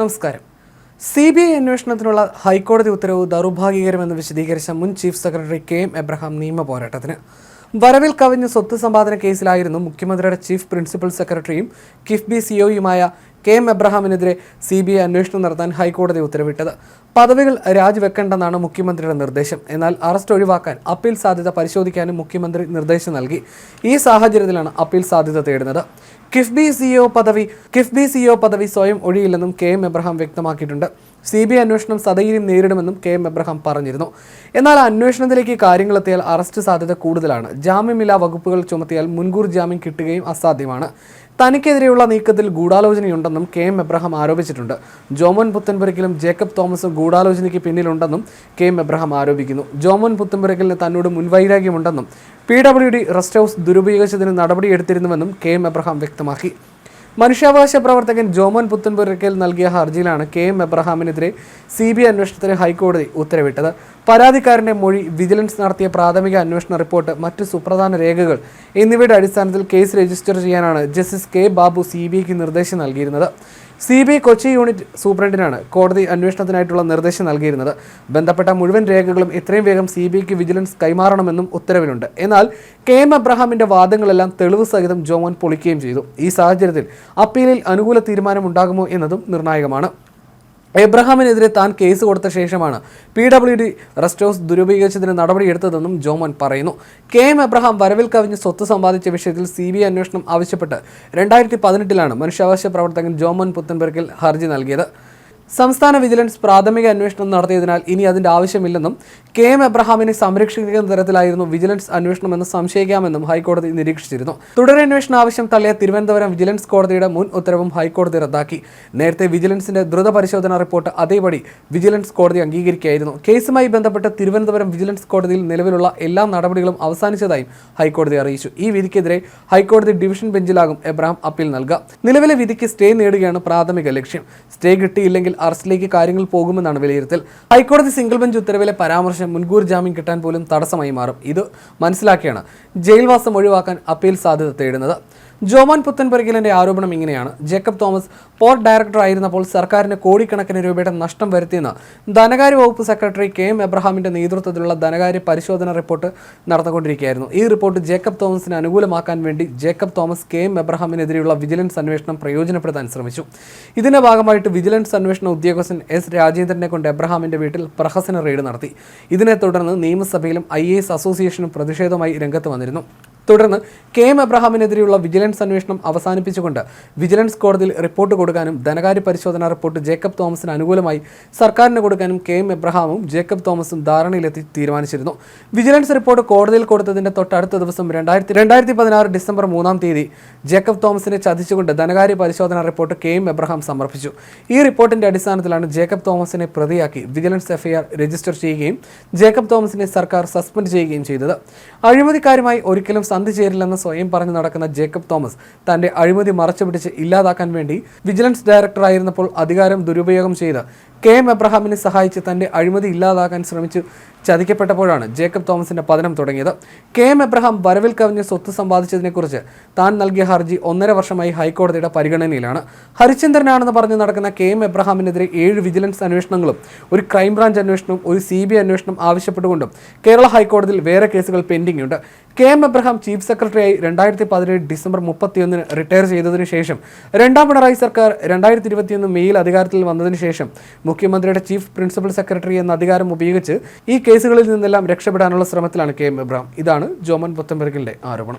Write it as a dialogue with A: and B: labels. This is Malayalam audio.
A: നമസ്കാരം. സി ബി ഐ അന്വേഷണത്തിനുള്ള ഹൈക്കോടതി ഉത്തരവ് ദൗർഭാഗ്യകരമെന്ന് വിശദീകരിച്ച മുൻ chief secretary K M Abraham നിയമ പോരാട്ടത്തിന്. വരവിൽ കവിഞ്ഞ സ്വത്ത് സമ്പാദന കേസിലായിരുന്നു മുഖ്യമന്ത്രിയുടെ ചീഫ് പ്രിൻസിപ്പൽ സെക്രട്ടറിയും കിഫ്ബി സിഒയുമായ കെ എം എബ്രഹാമിനെതിരെ സി ബി ഐ അന്വേഷണം നടത്താൻ ഹൈക്കോടതി ഉത്തരവിട്ടത്. പദവികൾ രാജിവെക്കേണ്ടെന്നാണ് മുഖ്യമന്ത്രിയുടെ നിർദ്ദേശം. എന്നാൽ അറസ്റ്റ് ഒഴിവാക്കാൻ അപ്പീൽ സാധ്യത പരിശോധിക്കാനും മുഖ്യമന്ത്രി നിർദ്ദേശം നൽകി. ഈ സാഹചര്യത്തിലാണ് അപ്പീൽ സാധ്യത തേടുന്നത്. കിഫ്ബി സിഇഒ പദവി കിഫ്ബി സിഇഒ പദവി സ്വയം ഒഴിയില്ലെന്നും കെ എം എബ്രഹാം വ്യക്തമാക്കിയിട്ടുണ്ട്. സി ബി ഐ അന്വേഷണം സധൈര്യം നേരിടുമെന്നും കെ എം എബ്രഹാം പറഞ്ഞിരുന്നു. എന്നാൽ അന്വേഷണത്തിലേക്ക് കാര്യങ്ങളെത്തിയാൽ അറസ്റ്റ് സാധ്യത കൂടുതലാണ്. ജാമ്യമില്ലാ വകുപ്പുകൾ ചുമത്തിയാൽ മുൻകൂർ ജാമ്യം കിട്ടുകയും അസാധ്യമാണ്. തനിക്കെതിരെയുള്ള നീക്കത്തിൽ ഗൂഢാലോചനയുണ്ടെന്നും കെ എം എബ്രഹാം ആരോപിച്ചിട്ടുണ്ട്. ജോമോൻ പുത്തൻപുരക്കിലും ജേക്കബ് തോമസും ഗൂഢാലോചനയ്ക്ക് പിന്നിലുണ്ടെന്നും കെ എം എബ്രഹാം ആരോപിക്കുന്നു. ജോമോൻ പുത്തൻപുരയ്ക്കലിന് തന്നോട് മുൻവൈരാഗ്യമുണ്ടെന്നും P W D rest house ദുരുപയോഗിച്ചതിന് നടപടിയെടുത്തിരുന്നുവെന്നും കെ എം എബ്രഹാം വ്യക്തമാക്കി. മനുഷ്യാവകാശ പ്രവർത്തകൻ ജോമോൻ പുത്തൻപുരയ്ക്കൽ നൽകിയ ഹർജിയിലാണ് കെ എം എബ്രഹാമിനെതിരെ സി ബി ഐ അന്വേഷണത്തിന് ഹൈക്കോടതി ഉത്തരവിട്ടത്. പരാതിക്കാരന്റെ മൊഴി വിജിലൻസ് നടത്തിയ പ്രാഥമിക അന്വേഷണ റിപ്പോർട്ട് മറ്റ് സുപ്രധാന രേഖകൾ എന്നിവയുടെ അടിസ്ഥാനത്തിൽ കേസ് രജിസ്റ്റർ ചെയ്യാനാണ് justice K Babu C B ഐക്ക് നിർദ്ദേശം നൽകിയിരുന്നത്. സി ബി കൊച്ചി യൂണിറ്റ് സൂപ്രണ്ടിനാണ് കോടതി അന്വേഷണത്തിനായിട്ടുള്ള നിർദ്ദേശം നൽകിയിരുന്നത്. ബന്ധപ്പെട്ട മുഴുവൻ രേഖകളും എത്രയും വേഗം സി വിജിലൻസ് കൈമാറണമെന്നും ഉത്തരവിലുണ്ട്. എന്നാൽ കെ എം അബ്രഹാമിന്റെ വാദങ്ങളെല്ലാം തെളിവ് സഹിതം ജോമോൻ പൊളിക്കുകയും ചെയ്തു. ഈ സാഹചര്യത്തിൽ അപ്പീലിൽ അനുകൂല തീരുമാനം ഉണ്ടാകുമോ എന്നതും നിർണായകമാണ്. എബ്രഹാമിനെതിരെ താൻ കേസ് കൊടുത്ത ശേഷമാണ് P W D rest house ദുരുപയോഗിച്ചതിന് നടപടിയെടുത്തതെന്നും ജോമൻ പറയുന്നു. കെ എം എബ്രഹാം വരവിൽ കവിഞ്ഞ് സ്വത്ത് സമ്പാദിച്ച വിഷയത്തിൽ സി ബി ഐ അന്വേഷണം ആവശ്യപ്പെട്ട് രണ്ടായിരത്തി പതിനെട്ടിലാണ് മനുഷ്യാവകാശ പ്രവർത്തകൻ ജോമൻ പുത്തൻബർഗിൽ ഹർജി നൽകിയത്. സംസ്ഥാന വിജിലൻസ് പ്രാഥമിക അന്വേഷണം നടത്തിയതിനാൽ ഇനി അതിന്റെ ആവശ്യമില്ലെന്നും കെ എം എബ്രഹാമിനെ സംരക്ഷിക്കുന്ന തരത്തിലായിരുന്നു വിജിലൻസ് അന്വേഷണം എന്ന് സംശയിക്കാമെന്നും ഹൈക്കോടതി നിരീക്ഷിച്ചിരുന്നു. തുടരന്വേഷണ ആവശ്യം തള്ളിയ തിരുവനന്തപുരം വിജിലൻസ് കോടതിയുടെ മുൻ ഉത്തരവും ഹൈക്കോടതി റദ്ദാക്കി. നേരത്തെ വിജിലൻസിന്റെ ദ്രുത റിപ്പോർട്ട് അതേപടി വിജിലൻസ് കോടതി അംഗീകരിക്കുകയായിരുന്നു. കേസുമായി ബന്ധപ്പെട്ട് തിരുവനന്തപുരം വിജിലൻസ് കോടതിയിൽ നിലവിലുള്ള എല്ലാ നടപടികളും അവസാനിച്ചതായും ഹൈക്കോടതി അറിയിച്ചു. ഈ വിധിക്കെതിരെ ഹൈക്കോടതി ഡിവിഷൻ ബെഞ്ചിലാകും എബ്രഹാം അപ്പീൽ നൽകുക. നിലവിലെ വിധിക്ക് സ്റ്റേ നേടുകയാണ് പ്രാഥമിക ലക്ഷ്യം. സ്റ്റേ കിട്ടിയില്ലെങ്കിൽ അറസ്റ്റിലേക്ക് കാര്യങ്ങൾ പോകുമെന്നാണ് വിലയിരുത്തൽ. ഹൈക്കോടതി സിംഗിൾ ബെഞ്ച് ഉത്തരവിലെ പരാമർശം മുൻകൂർ ജാമ്യം കിട്ടാൻ പോലും തടസ്സമായി മാറും. ഇത് മനസ്സിലാക്കിയാണ് ജയിൽവാസം ഒഴിവാക്കാൻ അപ്പീൽ സാധ്യത തേടുന്നത്. ജോമാൻ പുത്തൻപുരകിലിന്റെ ആരോപണം ഇങ്ങനെയാണ്. ജേക്കബ് തോമസ് പോർട്ട് ഡയറക്ടർ ആയിരുന്നപ്പോൾ സർക്കാരിന് കോടിക്കണക്കിന് രൂപയുടെ നഷ്ടം വരുത്തിയെന്ന് ധനകാര്യ വകുപ്പ് സെക്രട്ടറി കെ എം എബ്രഹാമിന്റെ നേതൃത്വത്തിലുള്ള ധനകാര്യ പരിശോധന റിപ്പോർട്ട് നടന്നുകൊണ്ടിരിക്കുകയായിരുന്നു. ഈ റിപ്പോർട്ട് ജേക്കബ് തോമസിന് അനുകൂലമാക്കാൻ വേണ്ടി ജേക്കബ് തോമസ് കെ എം എബ്രഹാമിനെതിരെയുള്ള വിജിലൻസ് അന്വേഷണം പ്രയോജനപ്പെടുത്താൻ ശ്രമിച്ചു. ഇതിന്റെ ഭാഗമായിട്ട് വിജിലൻസ് അന്വേഷണ ഉദ്യോഗസ്ഥൻ എസ് രാജേന്ദ്രനെ കൊണ്ട് എബ്രഹാമിന്റെ വീട്ടിൽ പ്രഹസന റെയ്ഡ് നടത്തി. ഇതിനെ തുടർന്ന് നിയമസഭയിലും ഐ അസോസിയേഷനും പ്രതിഷേധവുമായി രംഗത്ത് വന്നിരുന്നു. തുടർന്ന് കെ എം എബ്രഹാമിനെതിരെയുള്ള വിജിലൻസ് അന്വേഷണം അവസാനിപ്പിച്ചുകൊണ്ട് വിജിലൻസ് കോടതിയിൽ റിപ്പോർട്ട് കൊടുക്കാനും ധനകാര്യ പരിശോധനാ റിപ്പോർട്ട് ജേക്കബ് തോമസിന് അനുകൂലമായി സർക്കാരിന് കൊടുക്കാനും കെ എം എബ്രഹാമും ജേക്കബ് തോമസും ധാരണയിലെത്തി തീരുമാനിച്ചിരുന്നു. വിജിലൻസ് റിപ്പോർട്ട് കോടതിയിൽ കൊടുത്തതിന്റെ തൊട്ടടുത്ത ദിവസം രണ്ടായിരത്തി രണ്ടായിരത്തി പതിനാറ് ഡിസംബർ മൂന്നാം തീയതി ജേക്കബ് തോമസിനെ ചതിച്ചുകൊണ്ട് ധനകാര്യ പരിശോധനാ റിപ്പോർട്ട് കെ എം എബ്രഹാം സമർപ്പിച്ചു. ഈ റിപ്പോർട്ടിന്റെ അടിസ്ഥാനത്തിലാണ് ജേക്കബ് തോമസിനെ പ്രതിയാക്കി വിജിലൻസ് എഫ്ഐആർ രജിസ്റ്റർ ചെയ്യുകയും ജേക്കബ് തോമസിനെ സർക്കാർ സസ്പെൻഡ് ചെയ്യുകയും ചെയ്തത്. അഴിമതിക്കാരുമായി ഒരിക്കലും സന്ധി ചേരില്ലെന്ന് സ്വയം പറഞ്ഞു നടക്കുന്ന ജേക്കബ് തോമസ് തന്റെ അഴിമതി മറച്ചുപിടിച്ച് ഇല്ലാതാക്കാൻ വേണ്ടി വിജിലൻസ് ഡയറക്ടറായിരുന്നപ്പോൾ അധികാരം ദുരുപയോഗം ചെയ്ത് കെ എം എബ്രഹാമിനെ സഹായിച്ച് തന്റെ അഴിമതി ഇല്ലാതാക്കാൻ ശ്രമിച്ചു ചതിക്കപ്പെട്ടപ്പോഴാണ് ജേക്കബ് തോമസിന്റെ പതനം തുടങ്ങിയത്. കെ എം എബ്രഹാം വരവിൽ കവിഞ്ഞ് സ്വത്ത് സമ്പാദിച്ചതിനെക്കുറിച്ച് താൻ നൽകിയ ഹർജി ഒന്നര വർഷമായി ഹൈക്കോടതിയുടെ പരിഗണനയിലാണ്. ഹരിചന്ദ്രനാണെന്ന് പറഞ്ഞ് നടക്കുന്ന കെ എം എബ്രഹാമിനെതിരെ ഏഴ് വിജിലൻസ് അന്വേഷണങ്ങളും ഒരു ക്രൈംബ്രാഞ്ച് അന്വേഷണവും ഒരു സി ബി അന്വേഷണം ആവശ്യപ്പെട്ടുകൊണ്ടും കേരള ഹൈക്കോടതിയിൽ വേറെ കേസുകൾ പെൻഡിംഗ് ഉണ്ട് കെ എം എബ്രഹാം ചീഫ് സെക്രട്ടറിയായി രണ്ടായിരത്തി പതിനേഴ് ഡിസംബർ മുപ്പത്തിയൊന്നിന് റിട്ടയർ ചെയ്തതിനു ശേഷം രണ്ടാം പിണറായി സർക്കാർ രണ്ടായിരത്തി ഇരുപത്തിയൊന്ന് മെയ്യിൽ അധികാരത്തിൽ വന്നതിന് ശേഷം മുഖ്യമന്ത്രിയുടെ ചീഫ് പ്രിൻസിപ്പൽ സെക്രട്ടറി എന്ന അധികാരം ഉപയോഗിച്ച് ഈ കേസുകളിൽ നിന്നെല്ലാം രക്ഷപ്പെടാനുള്ള ശ്രമത്തിലാണ് കെ എം ഇബ്രാം ഇതാണ് ജോമൻ പുത്തമ്പർഗിന്റെ ആരോപണം.